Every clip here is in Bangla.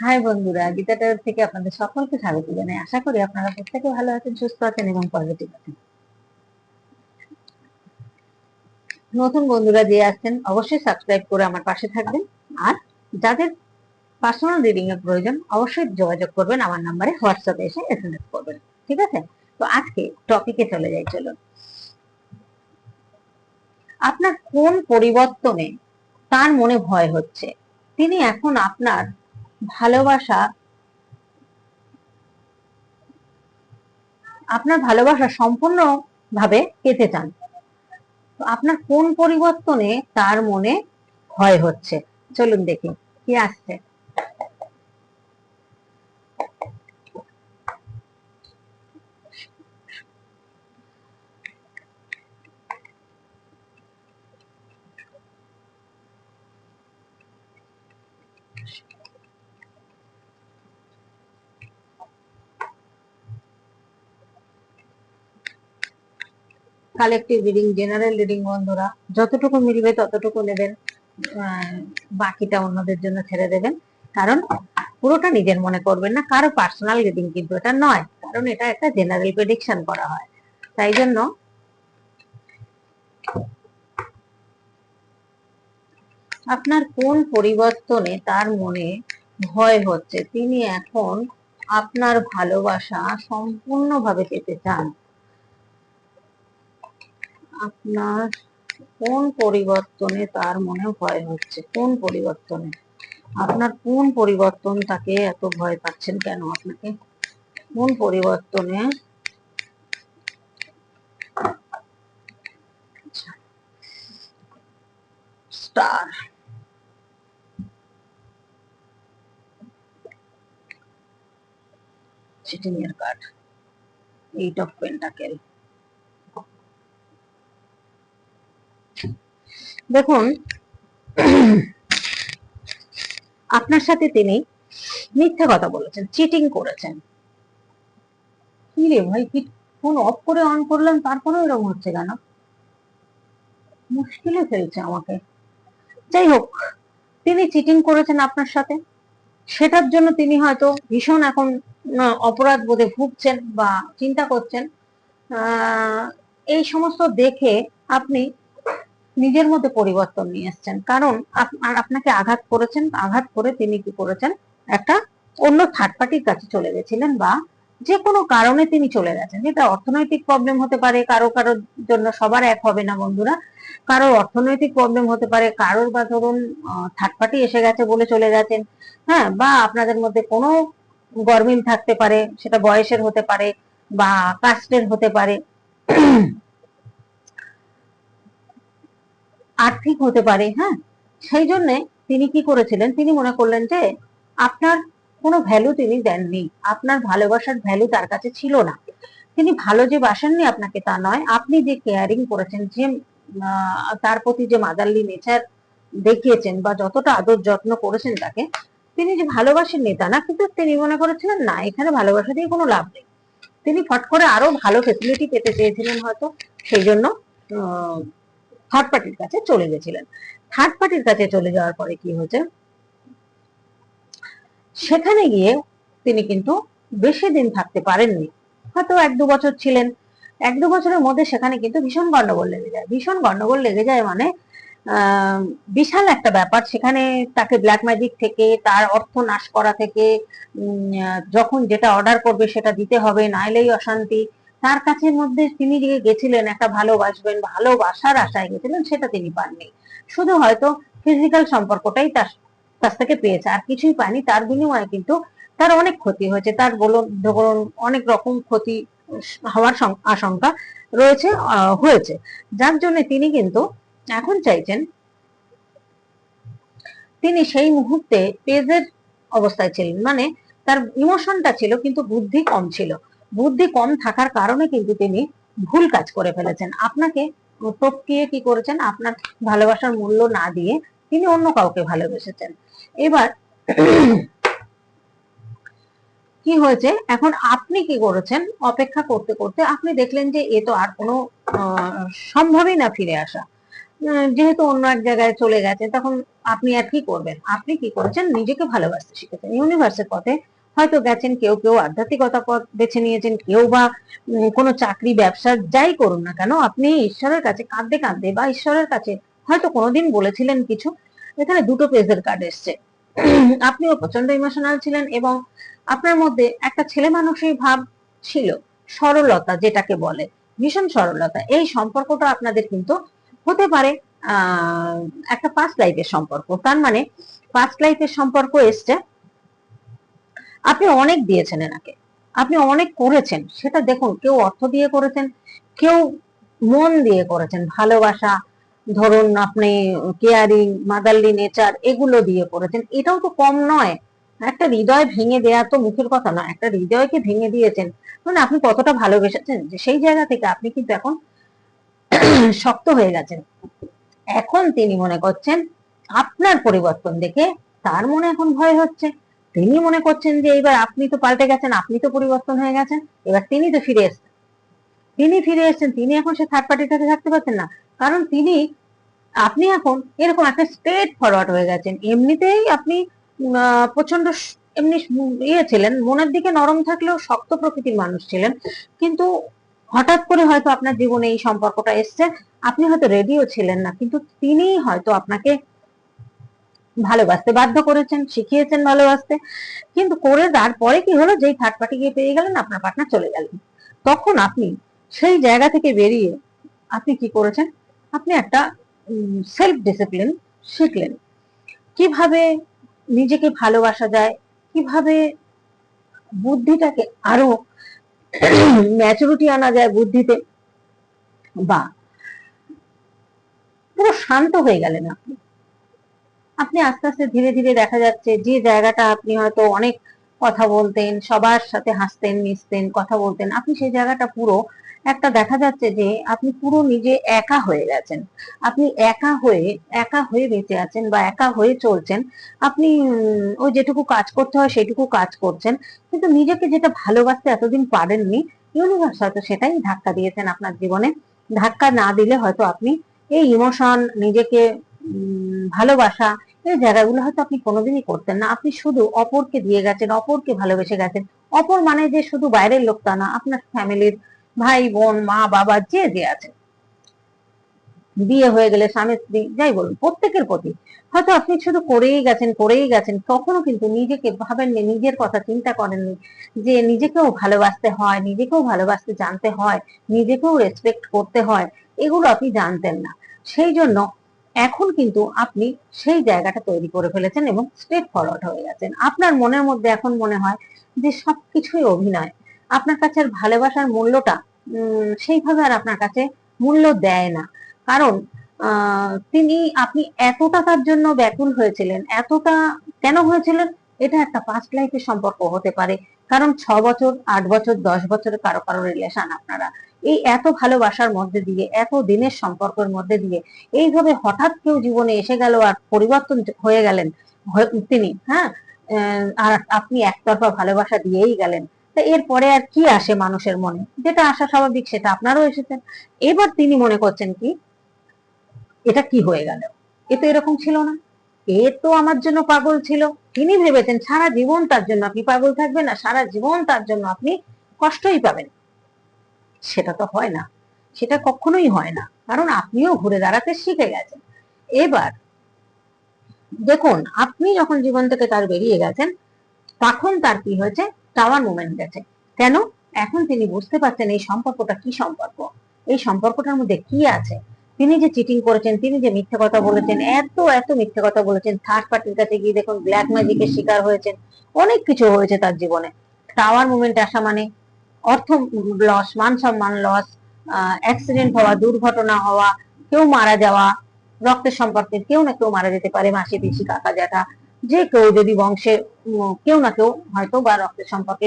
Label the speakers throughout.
Speaker 1: হাই বন্ধুরা, গীতা গীতাটার থেকে আপনাদের সকলকে স্বাগত জানাই। আশা করি আপনারা প্রত্যেকে ভালো আছেন, সুস্থ আছেন এবং পজিটিভ আছেন। নতুন বন্ধুরা যে আসছেন, অবশ্যই সাবস্ক্রাইব করে আমার পাশে থাকবেন। আর যাদের পার্সোনাল রিডিং এর প্রয়োজন, অবশ্যই যোগাযোগ করবেন আমার নাম্বারে হোয়াটসঅ্যাপে এসে এসএমএস করবেন, ঠিক আছে? তো আজকে টপিকে চলে যাই, চলুন। আপনার কোন পরিবর্তনে তার মনে ভয় হচ্ছে? তিনি এখন আপনার ভালোবাসা, আপনার ভালোবাসা সম্পূর্ণ ভাবে পেতে চান তো আপনার কোন পরিবর্তনে তার মনে ভয় হচ্ছে? চলুন দেখি, কি আসছে। কালেকটিভ রিডিং জেনারেল রিডিং বন্ধুরা, যতটুকু মিলবে ততটুকু নেবেন বাকিটা অন্যদের জন্য ছেড়ে দেবেন। কারণ পুরোটা নিজের মনে করবেন না, কারও পার্সোনাল রিডিং কিন্তু এটা নয়, কারণ এটা একটা জেনারেল প্রেডিকশন করা হয়। তাই জন্য আপনার কোন পরিবর্তনে তার মনে ভয় হচ্ছে, তিনি এখন আপনার ভালোবাসা সম্পূর্ণভাবে পেতে চান। আপনার কোন পরিবর্তনে তার মনে ভয় হচ্ছে? কোন পরিবর্তনে? আপনার কোন পরিবর্তন তাকে এত ভয় পাচ্ছেন কেন আপনাকে? কোন পরিবর্তনে? স্টার। চিটিংয়ের কার্ড এইট অফ পেন্টাকেল। দেখুন, আপনার সাথে তিনি মিথ্যা কথা বলেছেন চিটিং করেছেন। কি রে ভাই, কি ফোন অফ করে অন করলাম তারপরে এরকম হচ্ছে কেন? মুশকিলে ফেলছে আমাকে। যাই হোক, তিনি চিটিং করেছেন আপনার সাথে। সেটার জন্য তিনি হয়তো ভীষণ এখন অপরাধ বোধে ভুগছেন বা চিন্তা করছেন। এই সমস্ত দেখে আপনি নিজের মধ্যে পরিবর্তন নিয়ে এসছেন। কারণ আপনাকে আঘাত করেছেন, আঘাত করে তিনি কি করেছেন? একটা অন্য থার্ড পার্টির কাছে চলে গেছিলেন বা যে কোনো কারণে তিনি চলে গেছেন। এটা অর্থনৈতিক প্রবলেম হতে পারে, কারও কারোর জন্য সবার এক হবে না বন্ধুরা। কারোর অর্থনৈতিক প্রবলেম হতে পারে, কারোর বা ধরুন থার্ড পার্টি এসে গেছে বলে চলে গেছেন। হ্যাঁ বা আপনাদের মধ্যে কোনো গরমিল থাকতে পারে, সেটা বয়সের হতে পারে বা কাস্টের হতে পারে। আর্থিক হতে পারে হ্যাঁ? সেই জন্য তিনি কি করেছিলেন, তিনি মনে করলেন যে আপনার কোনো ভ্যালু তিনি দেননি, আপনার ভালোবাসার ভ্যালু তার কাছে ছিল না। তিনি ভালো যে বাসেননি আপনাকে তা নয়, আপনি যে কেয়ারিং করেছেন, যে তার প্রতি যে মাদারলি নেচার দেখিয়েছেন বা যতটা আদর যত্ন করেছেন তাকে, তিনি যে ভালোবাসেননি তা না, কিন্তু তিনি মনে করেছিলেন, না, এখানে ভালোবাসা দিয়ে কোনো লাভ নেই। তিনি ফট করে আরও ভালো ফেসিলিটি পেতে চেয়েছিলেন হয়তো, সেই জন্য থার্ড পার্টির কাছে চলে গেছিলেন। থার্ড পার্টির কাছে চলে যাওয়ার পরে কি হয়েছে? সেখানে গিয়ে তিনি কিন্তু বেশি দিন থাকতে পারেননি। হয়তো এক দু বছর ছিলেন। এক দু বছরের মধ্যে সেখানে কিন্তু ভীষণ গন্ডগোল লেগে যায়। ভীষণ গন্ডগোল লেগে যায় মানে বিশাল একটা ব্যাপার। সেখানে তাকে ব্ল্যাক ম্যাজিক থেকে, তার অর্থ নাশ করা থেকে যখন যেটা অর্ডার করবে সেটা দিতে হবে না নাইলেই অশান্তি। তার কাছের মধ্যে তিনি যে গেছিলেন, একটা ভালোবাসবেন, ভালোবাসার আশায় গেছিলেন, সেটা তিনি পাননি। শুধু হয়তো ফিজিক্যাল সম্পর্কটাই তার কাছ থেকে পেয়েছে, আর কিছুই পায়নি। তার বিনিময়ে কিন্তু তার অনেক ক্ষতি হয়েছে। তার বলুন অনেক রকম ক্ষতি হওয়ার আশঙ্কা রয়েছে হয়েছে। যার জন্য তিনি কিন্তু এখন চাইছেন, তিনি সেই মুহূর্তে পেজের অবস্থায় ছিলেন। মানে তার ইমোশনটা ছিল, কিন্তু বুদ্ধি কম ছিল। বুদ্ধি কম থাকার কারণে কিন্তু তিনি ভুল কাজ করে ফেলেছেন। আপনাকে টপকিয়ে কি করেছেন? আপনার ভালোবাসার মূল্য না দিয়ে তিনি অন্য কাউকে ভালোবেসেছেন। এবার কি হয়েছে? এখন আপনি কি করেছেন? অপেক্ষা করতে করতে আপনি দেখলেন যে এ তো আর কোনো সম্ভবই না ফিরে আসা। যেহেতু অন্য এক জায়গায় চলে গেছে, তখন আপনি আর কি করবেন? আপনি কি করেছেন? নিজেকে ভালোবাসতে শিখেছেন। ইউনিভার্সের পথে হয়তো গেছেন, কেউ কেউ আধ্যাত্মিকতা পথ বেছে নিয়েছেন, কেউ বা কোনো চাকরি ব্যবসা যাই করুন না কেন, আপনি ঈশ্বরের কাছে কাঁদতে কাঁদতে বা ঈশ্বরের কাছে হয়তো কোনোদিন বলেছিলেন কিছু, এখানে দুটো পেজের কার্ড এসছে। আপনিও প্রচণ্ড ইমোশনাল ছিলেন এবং আপনার মধ্যে একটা ছেলে মানুষের ভাব ছিল, সরলতা যেটাকে বলে, ভীষণ সরলতা। এই সম্পর্কটা আপনাদের কিন্তু হতে পারে একটা পাস্ট লাইফের সম্পর্ক। তার মানে পাস্ট লাইফের সম্পর্ক এসছে আপনি অনেক দিয়েছেন এনাকে। আপনি অনেক করেছেন। সেটা দেখুন, কেউ অর্থ দিয়ে করেছেন, কেউ মন দিয়ে করেছেন। ভালোবাসা, ধরুন আপনি কেয়ারিং মাদারলি নেচার এগুলো দিয়ে করেছেন। এটাও তো কম নয়। একটা হৃদয় ভেঙে দেয়া তো মুখের কথা নয়। একটা হৃদয়কে ভেঙে দিয়েছেন। মানে আপনি কতটা ভালোবেসেছেন যে সেই জায়গা থেকে আপনি কিন্তু এখন শক্ত হয়ে গেছেন। এখন তিনি মনে করছেন, আপনার পরিবর্তন দেখে তার মনে এখন ভয় হচ্ছে। তিনি মনে করছেন যে এবার আপনি তো পাল্টে গেছেন, আপনি তো পরিবর্তন হয়ে গেছেন, এবার তিনি তো ফিরে এসেছেন। তিনি ফিরে এসেছেন, তিনি এখন সে থার্ড পার্টির কাছে থাকতে পারছেন না। কারণ তিনি, আপনি এখন এরকম একটা স্ট্রেট ফরওয়ার্ড হয়ে গেছেন। এমনিতেই আপনি প্রচণ্ড এমনি ইয়ে ছিলেন, মনের দিকে নরম থাকলেও শক্ত প্রকৃতির মানুষ ছিলেন। কিন্তু হঠাৎ করে হয়তো আপনার জীবনে এই সম্পর্কটা এসছে। আপনি হয়তো রেডিও ছিলেন না, কিন্তু তিনি হয়তো আপনাকে ভালোবাসতে, বাধ্য করেছেন, শিখিয়েছেন ভালোবাসতে। কিন্তু করে তারপরে কি হলো? যেই থার্ড পার্টি গিয়ে পেয়ে গেলেন, আপনার পার্টনার চলে গেলেন। তখন আপনি সেই জায়গা থেকে বেরিয়ে আপনি কি করেছেন? আপনি একটা সেলফ ডিসিপ্লিন শিখলেন। কীভাবে নিজেকে ভালোবাসা যায়? কীভাবে বুদ্ধিটাকে আরও ম্যাচুরিটি আনা যায় বুদ্ধিতে? বা পুরো শান্ত হয়ে গেলেন আপনি। আপনি আস্তে আস্তে ধীরে ধীরে দেখা যাচ্ছে যে জায়গাটা আপনি হয়তো অনেক কথা বলতেন, সবার সাথে হাসতেন, মিশতেন, কথা বলতেন, আপনি সেই জায়গাটা পুরো একটা দেখা যাচ্ছে যে আপনি পুরো নিজে একা হয়ে গেছেন। আপনি একা হয়ে একা হয়ে বেঁচে আছেন বা একা হয়ে চলছেন। আপনি ওই যেটুকু কাজ করতে হয় সেটুকু কাজ করছেন। কিন্তু নিজেকে যেটা ভালোবাসতে এতদিন পারেননি ইউনিভার্স হয়তো সেটাই ধাক্কা দিয়েছেন আপনার জীবনে। ধাক্কা না দিলে হয়তো আপনি এই ইমোশন নিজেকে ভালোবাসা, এই জায়গাগুলো হয়তো আপনি কোনোদিনই করতেন না। আপনি শুধু অপরকে দিয়ে গেছেন, অপরকে ভালোবেসে গেছেন। অপর মানে যে শুধু বাইরের লোক তা না, আপনার ফ্যামিলির ভাই, বোন, মা, বাবা, যে যে আছে। বিয়ে হয়ে গেলে স্বামী, স্ত্রী, যাই বলুন, প্রত্যেকের প্রতি। হয়তো আপনি শুধু করেই গেছেন করেই গেছেন, কখনো কিন্তু নিজেকে ভাবেননি, নিজের কথা চিন্তা করেননি যে নিজেকেও ভালোবাসতে হয়, নিজেকেও ভালোবাসতে জানতে হয়, নিজেকেও রেসপেক্ট করতে হয়, এগুলো আপনি জানতেন না। সেই জন্য এখন কিন্তু আপনি সেই জায়গাটা তৈরি করে ফেলেছেন এবং স্ট্রেট ফরওয়ার্ড হয়ে গেছেন। আপনার মনের মধ্যে এখন মনে হয় যে সবকিছুই অভিনয়। আপনার কাছে আর ভালোবাসার মূল্যটা সেইভাবে আর আপনার কাছে মূল্য দেয় না। কারণ তিনি, আপনি এতটা তার জন্য ব্যাকুল হয়েছিলেন, এতটা কেন হয়েছিলেন? এটা একটা পাস্ট লাইফের সম্পর্ক হতে পারে। কারণ ছ বছর, আট বছর, দশ বছরের কারও কারও রিলেশন আপনারা। এই এত ভালোবাসার মধ্যে দিয়ে, এত দিনের সম্পর্কের মধ্যে দিয়ে, এইভাবে হঠাৎ কেউ জীবনে এসে গেল আর পরিবর্তন হয়ে গেলেন তিনি হ্যাঁ? আর আপনি একতরফা ভালোবাসা দিয়েই গেলেন। তা এরপরে আর কি আসে মানুষের মনে? যেটা আসা স্বাভাবিক, সেটা আপনারও এসেছেন এবার তিনি মনে করছেন কি, এটা কি হয়ে গেল? এ তো এরকম ছিল না। এ তো আমার জন্য পাগল ছিল। তিনি ভেবেছেন সারা জীবন তার জন্য আপনি পাগল থাকবেন না সারা জীবন তার জন্য আপনি কষ্টই পাবেন। সেটা তো হয় না। সেটা কখনোই হয় না। কারণ আপনিও ঘুরে দাঁড়াতে শিখে গেছেন। এবার দেখুন, আপনি যখন জীবন থেকে তার বেরিয়ে গেছেন, তখন তার কি হয়েছে? টাওয়ার মুভমেন্ট গেছে। কেন? এখন তিনি বুঝতে পারছেন এই সম্পর্কটা কি সম্পর্ক? এই সম্পর্কটার মধ্যে কি আছে? তিনি যে চিটিং করেছেন, তিনি যে মিথ্যে কথা বলেছেন, এত এত মিথ্যে কথা বলেছেন থার্ড পার্টির কাছে গিয়ে দেখুন ব্ল্যাক ম্যাজিকের শিকার হয়েছেন, অনেক কিছু হয়েছে তার জীবনে। টাওয়ার মুভমেন্ট আসা মানে অর্থ লস মান সম্মান লস অ্যাক্সিডেন্ট হওয়া, দুর্ঘটনা হওয়া, কেউ মারা যাওয়া, রক্তের সম্পর্কে কেউ না কেউ মারা যেতে পারে, মাসি পিসি কাকা জ্যাঠা যে কেউ যদি বংশে কেউ না কেউ হয়তো বা রক্তের সম্পর্কে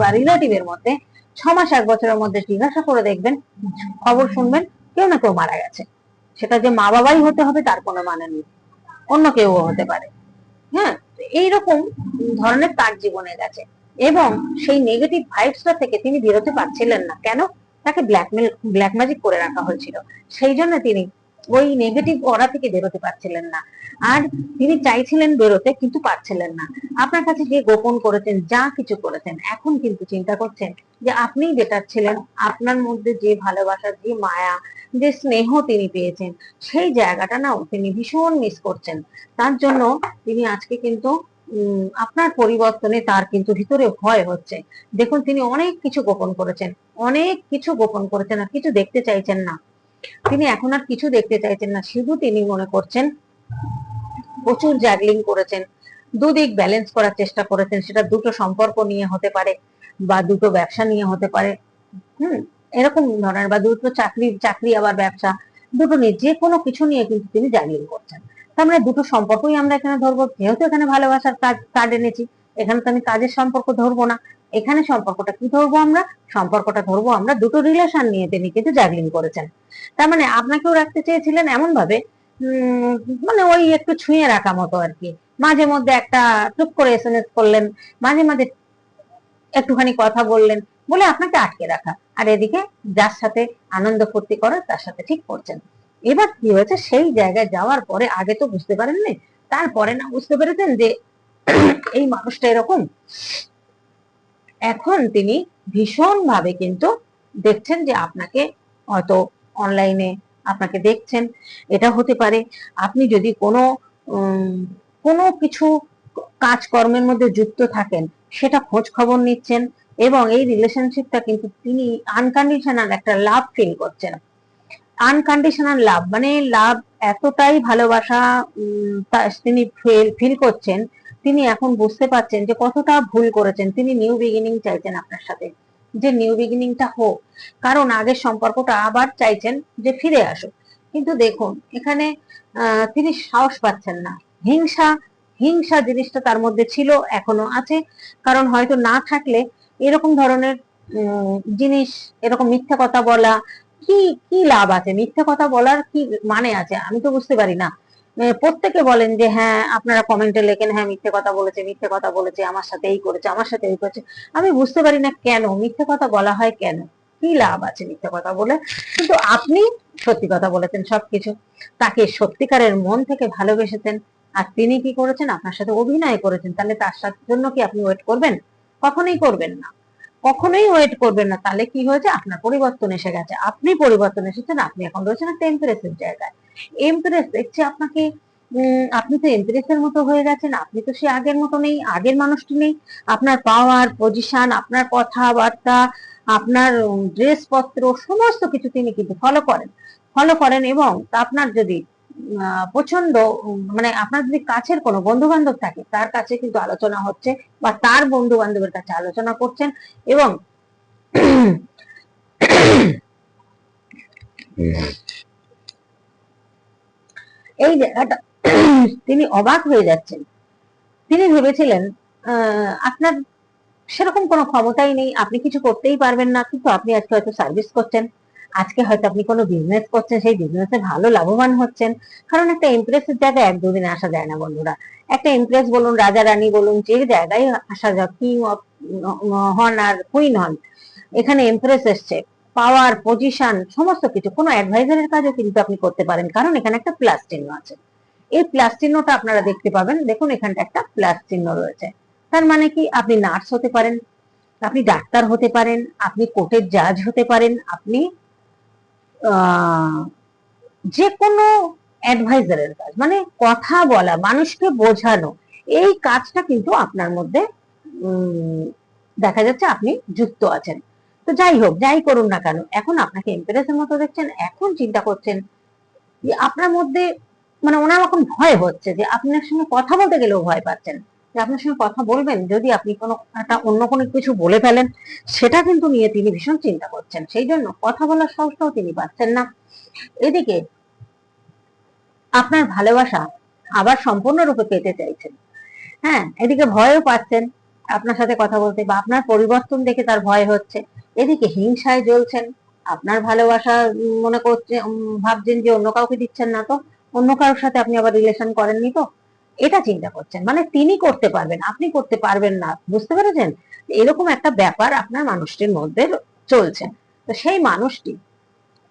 Speaker 1: বা রিলেটিভের মধ্যে ছ মাস, এক বছরের মধ্যে জিজ্ঞাসা করে দেখবেন, খবর শুনবেন, কেউ না কেউ মারা গেছে। সেটা যে মা বাবাই হতে হবে, তার কোনো মানে নেই। অন্য কেউ হতে পারে। হ্যাঁ এইরকম ধরনের তার জীবনে গেছে। এবং সেই নেগেটিভ ভাইবসটা থেকে তিনি বেরোতে পারছিলেন না। কেন? তাকে ব্ল্যাকমেল ব্ল্যাক ম্যাজিক করে রাখা হয়েছিল। সেই জন্য তিনি ওই নেগেটিভ অরা থেকে বেরোতে পারছিলেন না। আর তিনি চাইছিলেন বেরোতে, কিন্তু পারছিলেন না। আপনার কাছে যে গোপন করেছেন, যা কিছু করেছেন, এখন কিন্তু চিন্তা করছেন যে আপনিই বেটার ছিলেন। আপনার মধ্যে যে ভালোবাসা, যে মায়া, যে স্নেহ তিনি পেয়েছেন, সেই জায়গাটা না তিনি ভীষণ মিস করছেন। তার জন্য তিনি আজকে কিন্তু আপনার পরিবর্তনে তার কিন্তু ভিতরে ভয় হচ্ছে। দেখুন, তিনি অনেক কিছু গোপন করেছেন, অনেক কিছু গোপন করেছেন, আর কিছু দেখতে চাইছেন না। তিনি এখন আর কিছু দেখতে চাইছেন না, শুধু তিনি মনে করছেন, প্রচুর জ্যাগলিং করেছেন, দুদিক ব্যালেন্স করার চেষ্টা করেছেন, সেটা দুটো সম্পর্ক নিয়ে হতে পারে বা দুটো ব্যবসা নিয়ে হতে পারে। হুম, এরকম ধরনের বা দুটো চাকরি চাকরি আবার ব্যবসা, দুটো নিয়ে যে কোনো কিছু নিয়ে কিন্তু তিনি জ্যাগলিং করছেন। তার মানে দুটো সম্পর্কই আমরা এখানে ধরবো। যেহেতু এখানে ভালোবাসার কাজ কার্ড এনেছি, এখানে তো আমি কাজের সম্পর্ক ধরবো না। এখানে সম্পর্কটা কি ধরবো আমরা? সম্পর্কটা ধরবো আমরা দুটো রিলেশন নিয়ে তিনি কিন্তু জাগলিং করেছেন। তার মানে আপনাকেও রাখতে চেয়েছিলেন এমন ভাবে মানে ওই একটু ছুঁয়ে রাখা মতো আর কি। মাঝে মধ্যে একটা টুক করে এস এম এস করলেন, মাঝে মাঝে একটুখানি কথা বললেন, বলে আপনাকে আটকে রাখা। আর এদিকে যার সাথে আনন্দ ফুর্তি করে, তার সাথে ঠিক করছেন। এবার কি হয়েছে? সেই জায়গায় যাওয়ার পরে আগে তো বুঝতে পারেননি, তারপরে না বুঝতে পেরেছেন যে এই মানুষটা এরকম? এখন তিনি ভীষণ ভাবে কিন্তু দেখছেন যে আপনাকে হয়তো অনলাইনে আপনাকে দেখছেন, এটা হতে পারে। আপনি যদি কোনো কোনো কিছু কাজকর্মের মধ্যে যুক্ত থাকেন, সেটা খোঁজ খবর নিচ্ছেন এবং এই রিলেশনশিপটা কিন্তু তিনি আনকন্ডিশনাল একটা লাভ ফিল করছেন। আনকন্ডিশনাল লাভ মানে লাভ এতটাই ভালোবাসা তিনি ফিল করছেন, তিনি এখন বুঝতে পারছেন যে কতটা ভুল করেছেন। তিনি নিউ বিগিনিং চাইছেন আপনার সাথে, যে নিউ বিগিনিংটা হোক। কারণ আগের সম্পর্কটা আবার চাইছেন যে ফিরে আসুক। কিন্তু দেখুন, এখানে তিনি সাহস পাচ্ছেন না। হিংসা হিংসা জিনিসটা তার মধ্যে ছিল, এখনও আছে। কারণ হয়তো না থাকলে এরকম ধরনের জিনিস, এরকম মিথ্যা কথা বলা কি কি লাভ আছে? মিথ্যা কথা বলার কি মানে আছে? আমি তো বুঝতে পারি না। প্রত্যেকে বলেন যে হ্যাঁ আপনারা কমেন্টে লেখেন হ্যাঁ মিথ্যে কথা বলেছে, মিথ্যে কথা বলেছে, আমার সাথে এই করেছে, আমার সাথে এই করেছে। আমি বুঝতে পারি না কেন, মিথ্যে কথা বলা হয় কেন? কি লাভ আছে মিথ্যে কথা বলে? কিন্তু আপনি সত্যি কথা বলেছেন সবকিছু। তাকে সত্যিকারের মন থেকে ভালোবেসেছেন। আর তিনি কি করেছেন? আপনার সাথে অভিনয় করেছেন। তাহলে তার সাথে জন্য কি আপনি ওয়েট করবেন? কখনোই করবেন না। কখনোই ওয়েট করবেন না। তাহলে কি হয়েছে? আপনার পরিবর্তন এসে গেছে। আপনি পরিবর্তন এসেছেন, আপনি এখন রয়েছেন একটা এমপ্রেসের জায়গায়। এমপ্রেস দেখছি আপনাকে আপনি তো এমপ্রেসের মতো হয়ে গেছেন, আপনি তো সে আগের মতো নেই, আগের মানুষটি নেই। আপনার পাওয়ার পজিশন আপনার কথাবার্তা, আপনার ড্রেসপত্র সমস্ত কিছু তিনি কিন্তু ফলো করেন। ফলো করেন এবং আপনার যদি প্রচণ্ড মানে আপনার যদি কাছের কোনো বন্ধু বান্ধব থাকে, তার কাছে কিন্তু আলোচনা হচ্ছে বা তার বন্ধু বান্ধবের কাছে আলোচনা করছেন এবং এই জায়গাটা তিনি অবাক হয়ে যাচ্ছেন। তিনি ভেবেছিলেন আপনার সেরকম কোনো ক্ষমতাই নেই, আপনি কিছু করতেই পারবেন না, কিন্তু আপনি আজকে হয়তো সার্ভিস করছেন। আজকে হয়তো আপনি কোনো বিজনেস করছেন, সেই বিজনেসে ভালো লাভবান হচ্ছেন। কারণ একটা ইমপ্রেসের জায়গায় এক দুদিনে আসা যায় না বন্ধুরা। একটা ইমপ্রেস বলুন, রাজা রানী বলুন, যে জায়গায় আসা যাক কিং হন আর কুইন হন, এখানে ইমপ্রেস এসছে। পাওয়ার পজিশন সমস্ত কিছু, কোনো অ্যাডভাইজারের কাজও কিন্তু আপনি করতে পারেন। কারণ এখানে একটা প্লাস চিহ্ন আছে। এই প্লাস চিহ্নটা আপনারা দেখতে পাবেন। দেখুন, এখানটা একটা প্লাস চিহ্ন রয়েছে। তার মানে কি? আপনি নার্স হতে পারেন, আপনি ডাক্তার হতে পারেন, আপনি কোর্টের জাজ হতে পারেন, আপনি যে কোনো অ্যাডভাইজারের কাজ মানে কথা বলা, মানুষকে বোঝানো, এই কাজটা কিন্তু আপনার মধ্যে দেখা যাচ্ছে আপনি যুক্ত আছেন। তো যাই হোক, যাই করুন না কেন, এখন আপনাকে এমপ্রেসের মতো দেখছেন, এখন চিন্তা করছেন যে আপনার মধ্যে মানে ওনার এখন ভয় হচ্ছে যে আপনার সঙ্গে কথা বলতে গেলেও ভয় পাচ্ছেন। আপনার সঙ্গে কথা বলবেন, যদি আপনি কোনো একটা অন্য কোনো কিছু বলে ফেলেন, সেটা কিন্তু নিয়ে তিনি ভীষণ চিন্তা করছেন। সেই জন্য কথা বলার সাহসটাও তিনি পাচ্ছেন না। এদিকে আপনার ভালোবাসা আবার সম্পূর্ণরূপে পেতে চাইছেন। হ্যাঁ এদিকে ভয়ও পাচ্ছেন আপনার সাথে কথা বলতে বা আপনার পরিবর্তন দেখে তার ভয় হচ্ছে। এদিকে হিংসায় জ্বলছেন, আপনার ভালোবাসা মনে করছে ভাবছেন যে অন্য কাউকে দিচ্ছেন না তো। অন্য কারোর সাথে আপনি আবার রিলেশন করেননি তো? এটা চিন্তা করছেন। মানে তিনি করতে পারবেন, আপনি করতে পারবেন না। বুঝতে পেরেছেন? এরকম একটা ব্যাপার আপনার মানুষটির মধ্যে চলছে। তো সেই মানুষটি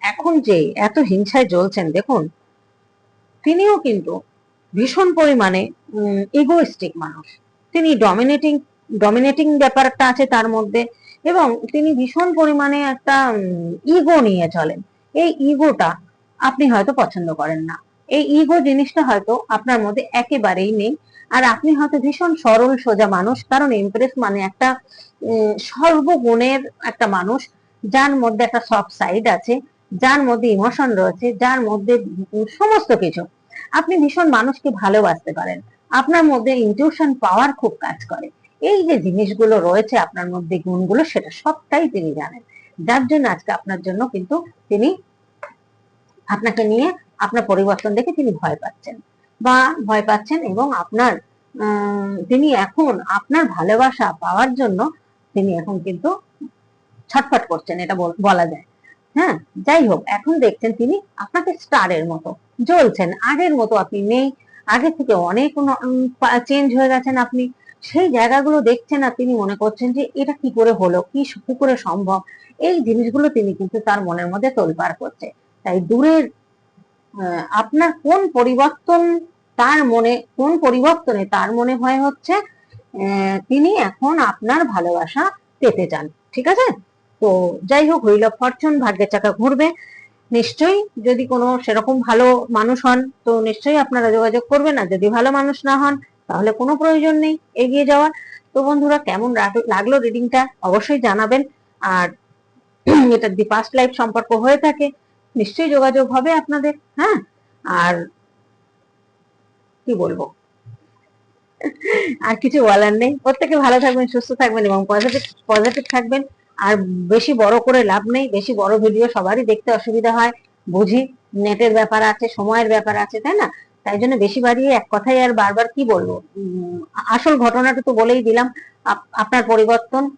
Speaker 1: এখন যে এত হিংসায় জ্বলছেন, দেখুন, তিনিও কিন্তু ভীষণ পরিমাণে ইগোইস্টিক মানুষ। তিনি ডমিনেটিং ডমিনেটিং ব্যাপারটা আছে তার মধ্যে এবং তিনি ভীষণ পরিমাণে একটা ইগো নিয়ে চলেন। এই ইগোটা আপনি হয়তো পছন্দ করেন না। এই ইগো জিনিসটা হয়তো আপনার মধ্যে একেবারেই নেই। আর আপনি হয়তো ভীষণ সরল, সোজা মানুষ। কারণ ইমপ্রেস মানে একটা সর্বগুণের একটা মানুষ। যার মধ্যে একটা সফট সাইড আছে, যার মধ্যে ইমোশন রয়েছে, যার মধ্যে সমস্ত কিছু। আপনি ভীষণ মানুষকে ভালোবাসতে পারেন। আপনার মধ্যে ইনটিউশন পাওয়ার খুব কাজ করে। এই যে জিনিসগুলো রয়েছে আপনার মধ্যে গুণগুলো, সেটা সবটাই তিনি জানেন। যার জন্য আজকে আপনার জন্য কিন্তু তিনি আপনাকে নিয়ে আপনার পরিবর্তন দেখে তিনি ভয় পাচ্ছেন বা ভয় পাচ্ছেন এবং আপনার তিনি এখন আপনার ভালোবাসা পাওয়ার জন্য তিনি এখন কিন্তু ছটফট করছেন, এটা বলা যায়। হ্যাঁ যাই হোক, এখন দেখছেন তিনি আপনাকে স্টারের মতো জ্বলছেন। আগের মতো আপনি নেই, আগে থেকে অনেক চেঞ্জ হয়ে গেছেন আপনি। সেই জায়গাগুলো দেখছেন আর তিনি মনে করছেন যে এটা কি করে হলো, কি করে সম্ভব? এই জিনিসগুলো তিনি কিন্তু তার মনের মধ্যে তোলপাড় করছে। তাই দূরের আপনার কোন পরিবর্তন তার মনে, কোন পরিবর্তনে তার মনে হয় হচ্ছে? তিনি এখন আপনার ভালোবাসা পেতে চান, ঠিক আছে? তো যাই হোক হুইল ফরচুন ভাগ্যের চাকা ঘুরবে। নিশ্চয়ই যদি কোনো সেরকম ভালো মানুষ হন, তো নিশ্চয়ই আপনারা যোগাযোগ করবেন। আর যদি ভালো মানুষ না হন, তাহলে কোনো প্রয়োজন নেই এগিয়ে যাওয়ার। তো বন্ধুরা, কেমন লাগল রিডিংটা অবশ্যই জানাবেন। আর এটা দি পাস্ট লাইফ সম্পর্ক হয়ে থাকে নিশ্চয়ই যোগাযোগ হবে আপনাদের হ্যাঁ? আর কি বলব? আর কিছু বলার নেই। প্রত্যেকে ভালো থাকবেন, সুস্থ থাকবেন এবং পজিটিভ পজিটিভ থাকবেন। আর বেশি বড় করে লাভ নেই, বেশি বড় ভিডিও সবারই দেখতে অসুবিধা হয়। বুঝি নেটের ব্যাপার আছে, সময়ের ব্যাপার আছে, তাই না? তাই জন্য বেশি বাড়িয়ে এক কথাই আর বারবার কি বলব? আসল ঘটনাটা তো বলেই দিলাম। আপ- আপনার পরিবর্তন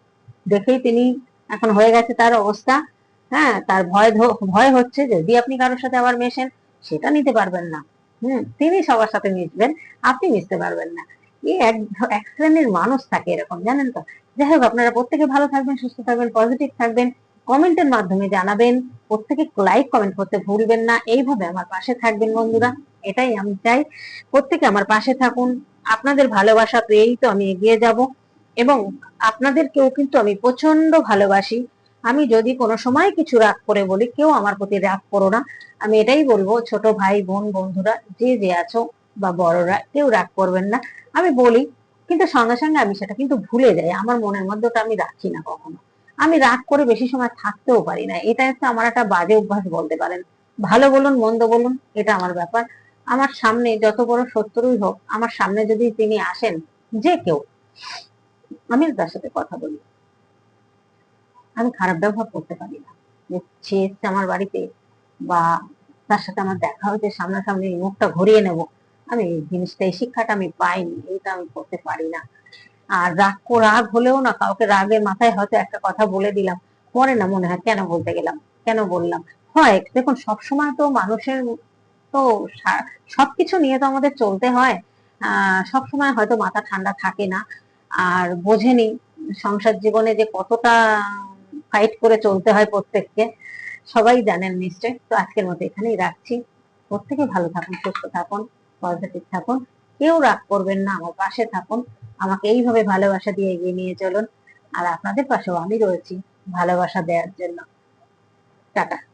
Speaker 1: দেখেই তিনি এখন হয়ে গেছে তার অবস্থা। হ্যাঁ তার ভয় ভয় হচ্ছে যদি আপনি কারোর সাথে আবার মেশেন, সেটা নিতে পারবেন না। হুম, তিনি সবার সাথে মিশবেন, আপনি মিশতে পারবেন না। এই এক এক শ্রেণির মানুষ থাকে এরকম, জানেন তো? যাই হোক, আপনারা প্রত্যেকে ভালো থাকবেন, সুস্থ থাকবেন পজিটিভ থাকবেন। কমেন্টের মাধ্যমে জানাবেন, প্রত্যেকে লাইক কমেন্ট করতে ভুলবেন না। এইভাবে আমার পাশে থাকবেন বন্ধুরা, এটাই আমি চাই। প্রত্যেকে আমার পাশে থাকুন। আপনাদের ভালোবাসা পেয়েই তো আমি এগিয়ে যাব। এবং আপনাদেরকেও কিন্তু আমি প্রচণ্ড ভালোবাসি। আমি যদি কোনো সময় কিছু রাগ করে বলি, কেউ আমার প্রতি রাগ করো না। আমি এটাই বলব, ছোট ভাই, বোন, বন্ধুরা, যে যে আছো বা বড়রা, কেউ রাগ করবেন না। আমি বলি, কিন্তু সঙ্গে সঙ্গে আমি সেটা কিন্তু ভুলে যাই। আমার মনের মধ্যে আমি রাখি না কখনো। আমি রাগ করে বেশি সময় থাকতেও পারি না। এটা হচ্ছে আমার একটা বাজে অভ্যাস বলতে পারেন। ভালো বলুন, মন্দ বলুন, এটা আমার ব্যাপার। আমার সামনে যত বড় শত্রুই হোক, আমার সামনে যদি তিনি আসেন, যে কেউ, আমি তার সাথে কথা বলি। আমি খারাপ ব্যবহার করতে পারি না। সে এসছে আমার বাড়িতে বা তার সাথে আমার দেখা হয়েছে, সামনাসামনি মুখটা ঘুরিয়ে নেব। আমি এই জিনিসটা, এই শিক্ষাটা আমি পাইনি এটা আমি করতে পারি না। আর রাগ রাগ হলেও না, কাউকে রাগের মাথায় হয়তো একটা কথা বলে দিলাম, পরে না মনে হয় কেন বলতে গেলাম, কেন বললাম। হয়, দেখুন, সবসময় তো মানুষের তো সবকিছু নিয়ে তো আমাদের চলতে হয়। সবসময় হয়তো মাথা ঠান্ডা থাকে না। আর বোঝেনি সংসার জীবনে যে কতটা ফাইট করে চলতে হয় প্রত্যেককে। সবাই জানেন নিশ্চয়। তো আজকের মতো এখানেই রাখছি। প্রত্যেকে ভালো থাকুন, সুস্থ থাকুন, পজিটিভ থাকুন। কেউ রাগ করবেন না, আমার পাশে থাকুন। আমাকে এইভাবে ভালোবাসা দিয়ে এগিয়ে নিয়ে চলুন। আর আপনাদের পাশেও আমি রয়েছি ভালোবাসা দেওয়ার জন্য। টাটা।